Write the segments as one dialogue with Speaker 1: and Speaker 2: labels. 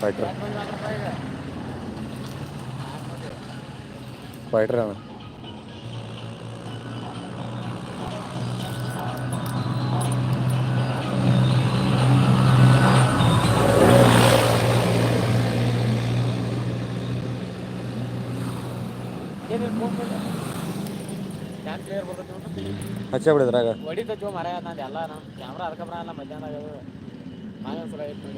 Speaker 1: Fighter fighter ಅಣ್ಣ ಹಚ್ಚೇ ಬಿಡಿದ್ರಾಗ
Speaker 2: ಹೊಡಿತೈತಿ ಮರ ನಂದು ಎಲ್ಲ ನಮ್ಮ ಕ್ಯಾಮ್ರಾ ಅದಕ್ಕೆ ಬರಲ್ಲ ಆಗೋದು ಒಂದ್ಸಲ ಇಟ್ಟು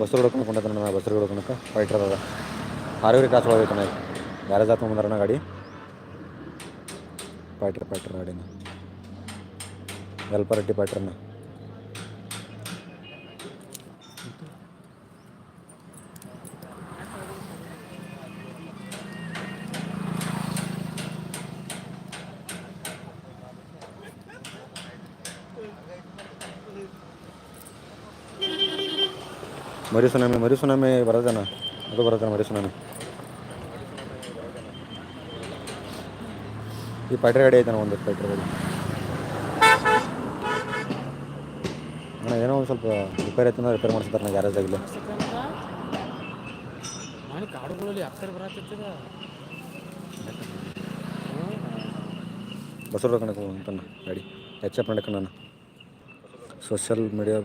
Speaker 1: ಬಸ್ರು ಹೊಡ್ಕೊಂಡು ಕೊಂಡೈತೆ ನಾನು ಬಸ್ರು ಹೊಡ್ಕೊಳಕ್ಕೆ ಫೈಟ್ರ್ ಅದ. ಹಾರೂರಿ ಕಾಸು ಒಳಗೆ ನಾ ಬೇರೆ ಜಾತ್ ಬಂದಾರಣ್ಣ ಗಾಡಿ. ಫೈಟ್ರ್ ಫೈಟ್ರ್ ಗಾಡಿನ. ಎಲ್ಪರಟ್ಟಿ ಫೈಟ್ರನ್ನ ಮರಿ ಸುನಾಮಿ ಮರಿ ಸುನಾಮಿ ಬರೋದನ ಅದು ಬರೋದನ ಮರಿ ಸುನಾಮಿ ಈ ಪಟ್ರಿ ಗಾಡಿ ಐತನ ಒಂದು ಪಟ್ರಿ ಗಾಡಿ. ಅಣ್ಣ ಏನೋ ಒಂದು ಸ್ವಲ್ಪ ರಿಪೇರ್ ಐತೆ ರಿಪೇರ್ ಮಾಡಿಸ್ತಾರೆ ನಾ ಗ್ಯಾರೇಜಾಗಿಲ್ಲ
Speaker 2: ನಾನು ಕಾಡುಗಳಲ್ಲಿ ಅಕ್ಷರ ಬರತ್ತಿರ್ತದ
Speaker 1: ಬಸವ ಕಣಕ್ಕೆ ಅಂತಾನ ಗಾಡಿ. ಎಚ್ ನಡಕ ನಾನು ಸೋಷಿಯಲ್ ಮೀಡಿಯಾ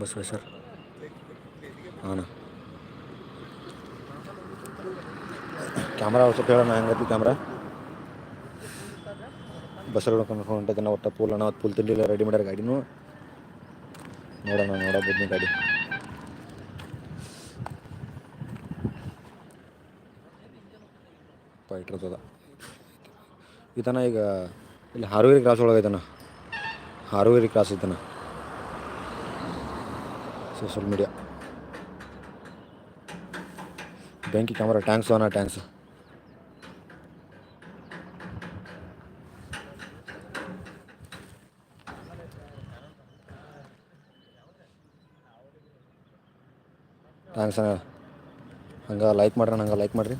Speaker 1: ಬಸವೇಶ್ವರ್. ಹಾಂ ಕ್ಯಾಮ್ರಾ ಸ್ವಲ್ಪ ಹೇಳೋಣ, ಹೆಂಗೈತಿ ಕ್ಯಾಮ್ರಾ? ಬಸ್ಸಲ್ಲಿ ಕನ್ಕೊಂಡು ಹೊಂಟೈತೆ ನಾವು ಒಟ್ಟು ಪೂಲ್ ಅಣ್ಣ ಪೂಲ್ ತಿಂಡಿಲ್ಲ ರೆಡಿ ಮಾಡ್ಯಾರ ಗಾಡಿನೂ. ನೋಡೋಣ ನೋಡಬೋದು ಗಾಡಿ. ಇಟ್ಟಿರ್ತದ ಈತನ ಈಗ ಇಲ್ಲಿ ಹಾರುವೇರಿ ಕ್ರಾಸ್ ಒಳಗೆ ಐತನ ಹಾರುವೇರಿ ಕ್ರಾಸ್ ಐತನ ಸೋಷಲ್ ಮೀಡಿಯಾ ಬೆಂಕಿ ಕ್ಯಾಮ್ರಾ ಟ್ಯಾಂಕ್ಸ್ ಅಣ್ಣ ಟ್ಯಾಂಕ್ಸ್ ಥ್ಯಾಂಕ್ಸ್ ಅಣ್ಣ ಹಂಗೆ ಲೈಕ್ ಮಾಡ್ರಿ ಹಂಗೆ ಲೈಕ್ ಮಾಡಿರಿ.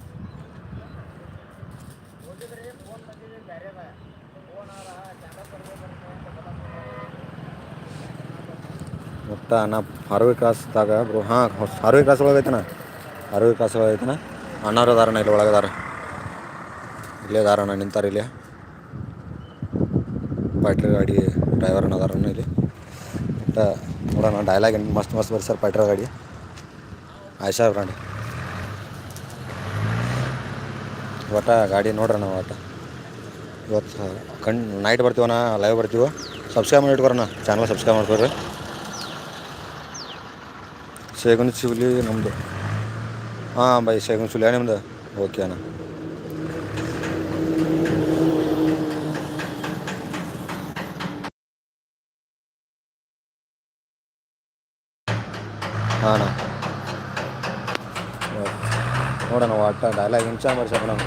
Speaker 1: ಮತ್ತು ನಾ ಹಾರ್ವಿ ಕ್ರಾಸ್ದಾಗ ಬ್ರೋ ಹಾಂ ಹಾರ್ವಿ ಕ್ರಾಸ್ ಒಳಗೆ ಕ್ರಾಸ್ ಒಳಗೆ ಐತನ ಅಣ್ಣಾರು ಅದಾರಣ ಇಲ್ಲಿ ಒಳಗದಾರ ಇಲ್ಲೇ ದಾರಣ ನಿಂತಾರ ಇಲ್ಲಿ. ಪ್ಯಾಟ್ರಿ ಗಾಡಿ ಡ್ರೈವರ್ನ ಅದಾರಣ ಇಲ್ಲಿ. ಒಟ್ಟು ನೋಡೋಣ ಡೈಲಾಗ್ ಮಸ್ತ್ ಮಸ್ತ್ ಬರ್ಸರ್ ಪ್ಯಾಟ್ರಿ ಗಾಡಿ. ಆಯ್ಷಾ ಬ್ರಾಂಡ್ ಒಟ್ಟು ಗಾಡಿ ನೋಡ್ರಿ ನಾವು ಒಟ್ಟು. ಇವತ್ತು ಕಣ್ ನೈಟ್ ಬರ್ತೀವಣ್ಣ ಲೈವ್ ಬರ್ತೀವ. ಸಬ್ಸ್ಕ್ರೈಬ್ ಮಾಡಿ ಇಟ್ಕೊರಣ ಚಾನಲ್ ಸಬ್ಸ್ಕ್ರೈಬ್ ಮಾಡ್ಕೊರಿ. ಸೇಗುನ ಚಿವ್ಲಿ ನಮ್ಮದು ಹಾಂ ಬೈ ಶೇಗುನ್ ಚಿವ್ಲಿ ನಿಮ್ದು ಓಕೆ ಅಣ್ಣ ಹಾಂ ಅಣ್ಣ ನೋಡೋಣ ಒಟ್ಟ ಡೈಲಾಗ್ ಇಂಚ ಮಾಡ್ಸಪ್ಪ ನಾವು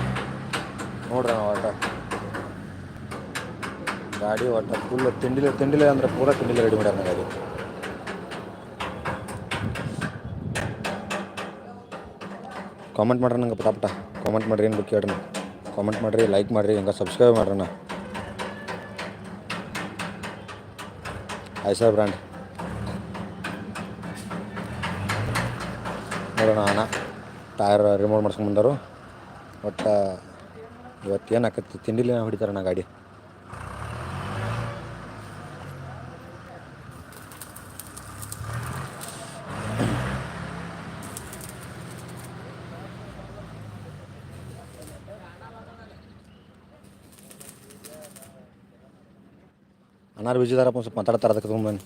Speaker 1: ನೋಡ್ರಿ ನಾವು ಒಟ್ಟ ಗಾಡಿ ಒಟ್ಟ ಫುಲ್ ತಿಂಡಿಲೆ ತಿಂಡಿಲೆ ಅಂದ್ರೆ ಪೂರ ತಿಂಡಿಲೆ ರೆಡಿ ಮಾಡ್ಯಾರ ಗಾಡಿ ಕಾಮೆಂಟ್ ಮಾಡ್ರಿ ನಂಗೆ ಪಟಾಪಟ ಪಟ. ಕಾಮೆಂಟ್ ಮಾಡ್ರಿ, ಏನು ಬೇಕು ಹೇಳ್ರಿ ಕಾಮೆಂಟ್ ಮಾಡಿರಿ ಲೈಕ್ ಮಾಡಿರಿ, ಹಿಂಗೆ ಸಬ್ಸ್ಕ್ರೈಬ್ ಮಾಡ್ರಣ ಆಯ್ಸಾ ಬ್ರ್ಯಾಂಡ್ ನೋಡೋಣ ಅಣ್ಣ ಟೈರ್ ರಿಮೂವ್ ಮಾಡ್ಸ್ಕೊಂಡು ಬಂದರು ಒಟ್ಟು ಇವತ್ತು ಏನು ಆಕೈತಿ ತಿಂಡಿಲಿ ಹೊಡಿತಾರಣ್ಣ ಗಾಡಿ? ಇದಾರಪ್ಪ ಒಂದು ಸ್ವಲ್ಪ ಮಾತಾಡ್ತಾರೆ ಅದಕ್ಕೆ ತೊಗೊಂಬನ್ನಿ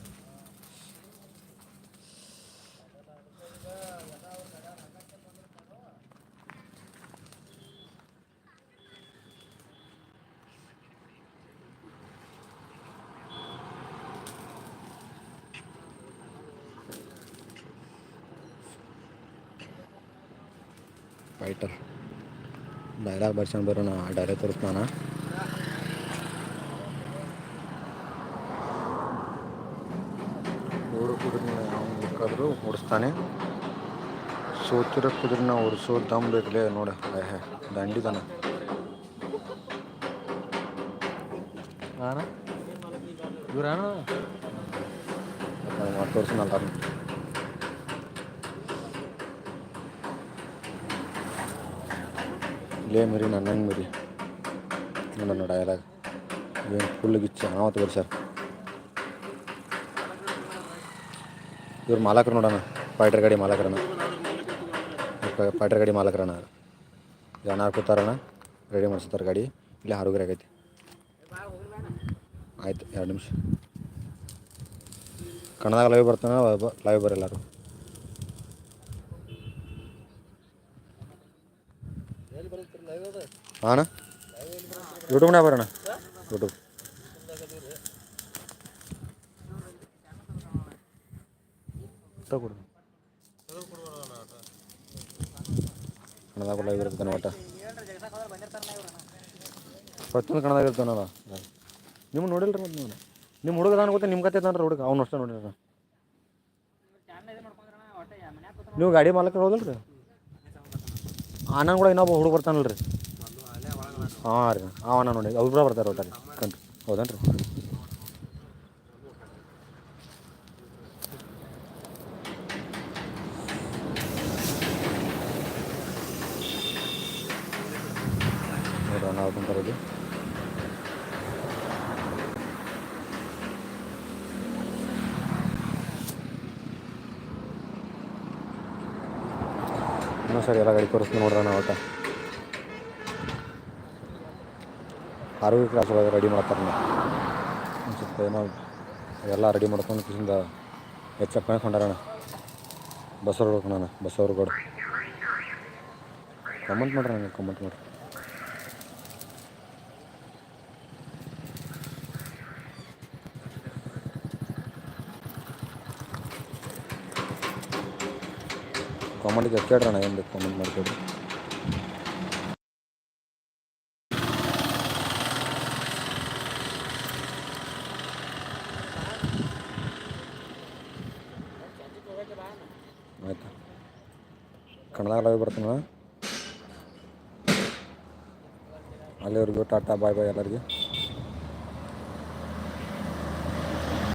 Speaker 1: ಫೈಟರ್ ಡೈಲಾಗ್ ಬರ್ಸ್ಕೊಂಡು ಬರೋಣ ಡೈಲಾಗ್ ತೋರಿಸ್ತಾನ. ಓಡು ಕುದುರೆ ಅವ್ನು ಬೇಕಾದರೂ ಓಡಿಸ್ತಾನೆ. ಸೋತಿರೋ ಕುದುರೆನ ಓಡಿಸೋ ದಮ್ ಬೇಕಲೇ ನೋಡ. ಹೇ ದಂಡಿದಾನ. ತೋರಿಸ್ನಲ್ಲ ಲೇ ಮರಿ ನನ್ನಂಗೆ ಮರಿ? ನೋಡ ಡಯಲಾಗ್ ಏನು ಫುಲ್ ಗಿಚ್ಚ ನಾವು ತೋರಿಸ್ಯಾರ ಇವ್ರು ಮಾಲಕರು ನೋಡೋಣ ಫೈಟರ್ ಗಾಡಿ ಮಾಲಕರಣ ಫೈಟರ್ ಗಾಡಿ ಮಾಲಕರಣ ಜನ ಕೂತಾರಣ ರೆಡಿ ಮಾಡಿಸ್ತಾರೆ ಗಾಡಿ. ಇಲ್ಲಿ ಆರೋಗ್ಯ ಆಗೈತಿ. ಆಯ್ತು, ಎರಡು ನಿಮಿಷ. ಕನ್ನಡದಾಗ ಲೈವ್ ಬರ್ತಾನೆ ಲೈವ್ ಬರಲ್ಲಾರು ಹಾಂ ಯೂಟ್ಯೂಬ್ನಾಗ ಬರೋಣ? ಯೂಟ್ಯೂಬ್ ತಗೊಡು ಕನ್ನಡದಾಗ ಲೈವ್ ಇರ್ತಾನೆ ಒಟ್ಟ. ಪ್ರತಿಯೊಂದು ಕಣದಾಗ ಇರ್ತಾನಲ್ಲ ನಿಮ್ಮ ನೋಡಿಲ್ರಿ ಮತ್ತೆ ನೀವು. ನಿಮ್ಮ ಹುಡುಗ ನಾನು ಗೊತ್ತೆ ನಿಮ್ಮ ಕತೆ ಅದಾನ ಹುಡುಗ, ಅವ್ನು ಅಷ್ಟೇ ನೋಡಿರ ನೀವು ಗಾಡಿ ಮಾಲಕರು ಹೋದಲ್ರಿ? ಅಣ್ಣನ ಕೂಡ ಇನ್ನೊಬ್ಬ ಹುಡುಗ ಬರ್ತಾನಲ್ರಿ. ಹಾಂ ರೀ ಅವನ ನೋಡಿ, ಅವ್ರು ಬರ್ತಾರೆ ಒಟ್ಟಾರೆ ಕಣ್ರಿ, ಹೌದೇನ್ರಿ ನೋಡ್ರಿ ನಾವು ಇಲ್ಲಿ ಇನ್ನೂ ಸರಿ ಎಲ್ಲ ಗಾಡಿ ತೋರಿಸ್ತೀನಿ ನೋಡ್ರ ನಾವು ಆರೋಗ್ಯ ಕ್ಲಾಸ್ ಒಳಗೆ ರೆಡಿ ಮಾಡ್ತಾರೆ ಅನ್ಸುತ್ತೆ ಏನೋ ಎಲ್ಲ ರೆಡಿ ಮಾಡ್ಕೊಂಡು ಕಿಸಿಂದ ಹೆಚ್ಚಪ್ಪ ಕೊಂಡಾರಣ ಬಸ್ಸವ್ರು ಹೋಗೋಣ ಬಸ್ಸವ್ರು ಕಮೆಂಟ್ ಮಾಡ್ರಿ ಕಮೆಂಟ್ ಮಾಡ್ರಿ. ಕಾಮೆಂಟ್ಗೆ ಕೇಳ್ರಣ ಏನು ಬೇಕು ಕಾಮೆಂಟ್ ಮಾಡ್ಕೊಡ್ರಿ ಆಯ್ತು ಕನ್ನಡ ಲೈವ್ ಬರ್ತಾನ ಅಲ್ಲಿವರೆಗೂ ಟಾಟಾ ಬಾಯ್ ಬಾಯ್ ಎಲ್ಲರಿಗೆ